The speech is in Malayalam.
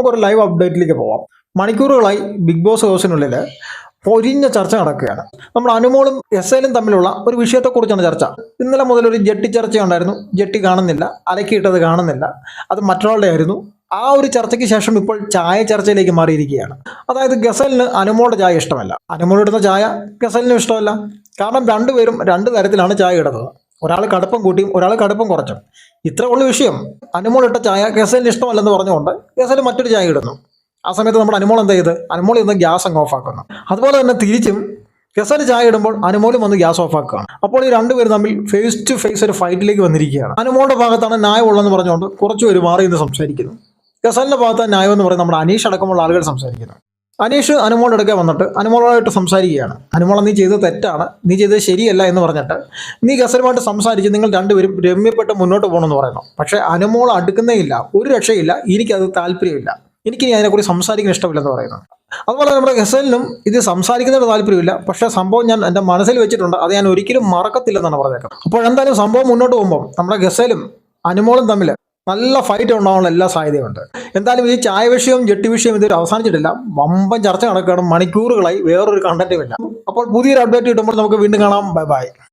നമുക്കൊരു ലൈവ് അപ്ഡേറ്റിലേക്ക് പോവാം. മണിക്കൂറുകളായി ബിഗ് ബോസ് ഹൗസിനുള്ളിൽ പൊരിഞ്ഞ ചർച്ച നടക്കുകയാണ്. നമ്മൾ അനുമോളും എസ് എലും തമ്മിലുള്ള ഒരു വിഷയത്തെക്കുറിച്ചാണ് ചർച്ച. ഇന്നലെ മുതൽ ഒരു ജെട്ടി ചർച്ചയുണ്ടായിരുന്നു. ജെട്ടി കാണുന്നില്ല അലക്കിയിട്ടത് കാണുന്നില്ല. അത് മറ്റൊരാളുടെ ആയിരുന്നു. ആ ഒരു ചർച്ചയ്ക്ക് ശേഷം ഇപ്പോൾ ചായ ചർച്ചയിലേക്ക് മാറിയിരിക്കുകയാണ്. അതായത് ഗസലിന് അനുമോളുടെ ചായ ഇഷ്ടമല്ല. അനുമോൾ ഇടുന്ന ചായ ഗസലിനും ഇഷ്ടമല്ല. കാരണം രണ്ടുപേരും രണ്ട് തരത്തിലാണ് ചായ ഇടുന്നത്. ഒരാൾ കടുപ്പം കൂട്ടിയും ഒരാൾ കടുപ്പം കുറച്ചും. ഇത്ര ഉള്ള വിഷയം. അനുമോൾ ഇട്ട ചായ ഗസലിന് ഇഷ്ടമല്ലെന്ന് പറഞ്ഞുകൊണ്ട് ഗസൽ മറ്റൊരു ചായ ഇടുന്നു. ആ സമയത്ത് നമ്മുടെ അനുമോൾ എന്ത് ചെയ്ത്? അനുമോൾ ഇന്ന് ഗ്യാസ് അങ്ങ് ഓഫ് ആക്കുന്നു അതുപോലെ തന്നെ തിരിച്ചും ഗസൽ ചായ ഇടുമ്പോൾ അനുമോലും വന്ന് ഗ്യാസ് ഓഫ് ആക്കുകയാണ് അപ്പോൾ ഈ രണ്ടുപേരും തമ്മിൽ ഫേസ് ടു ഫേസ് ഒരു ഫൈറ്റിലേക്ക് വന്നിരിക്കുകയാണ്. അനുമോളുടെ ഭാഗത്താണ് ന്യായമുള്ളതെന്ന് പറഞ്ഞുകൊണ്ട് കുറച്ചുപേര് മാറി ഇന്ന് സംസാരിക്കുന്നു. ഗസലിന്റെ ഭാഗത്താണ് ന്യായം എന്ന് പറയുന്നത് നമ്മുടെ അനീഷ് അടക്കമുള്ള ആളുകൾ സംസാരിക്കുന്നു. അനീഷ് അനുമോളുടെ അടുക്കെ വന്നിട്ട് അനുമോളായിട്ട് സംസാരിക്കുകയാണ്. അനുമോള നീ ചെയ്തത് തെറ്റാണ്. നീ ചെയ്തത് ശരിയല്ല എന്ന് പറഞ്ഞിട്ട് നീ ഗസലുമായിട്ട് സംസാരിച്ച് നിങ്ങൾ രണ്ടുപേരും രമ്യപ്പെട്ട് മുന്നോട്ട് പോകണമെന്ന് പറയുന്നു. പക്ഷേ അനുമോൾ അടുക്കുന്നേ ഇല്ല ഒരു രക്ഷയില്ല എനിക്കത് താല്പര്യമില്ല. എനിക്ക് ഇനി അതിനെക്കുറിച്ച് സംസാരിക്കാൻ ഇഷ്ടമില്ലെന്ന് പറയുന്നു. അതുപോലെ നമ്മുടെ ഗസലിനും ഇത് സംസാരിക്കുന്നതിന് താല്പര്യമില്ല. പക്ഷേ സംഭവം ഞാൻ എന്റെ മനസ്സിൽ വെച്ചിട്ടുണ്ട്. അത് ഞാൻ ഒരിക്കലും മറക്കത്തില്ലെന്നാണ് പറഞ്ഞേക്കുന്നത്. അപ്പോൾ എന്തായാലും സംഭവം മുന്നോട്ട് പോകുമ്പോൾ നമ്മുടെ ഗസലും അനുമോളും തമ്മിൽ നല്ല ഫൈറ്റ് ഉണ്ടാവാനുള്ള എല്ലാ സാധ്യതയുണ്ട് എന്തായാലും ഈ ചായ വിഷയവും ജെട്ടി വിഷയവും ഇതൊരു അവസാനിച്ചിട്ടില്ല. വമ്പൻ ചർച്ച നടക്കുകയാണ്. മണിക്കൂറുകളായി വേറൊരു കണ്ടന്റുമില്ല അപ്പോൾ പുതിയൊരു അപ്ഡേറ്റ് കിട്ടുമ്പോൾ നമുക്ക് വീണ്ടും കാണാം. Bye bye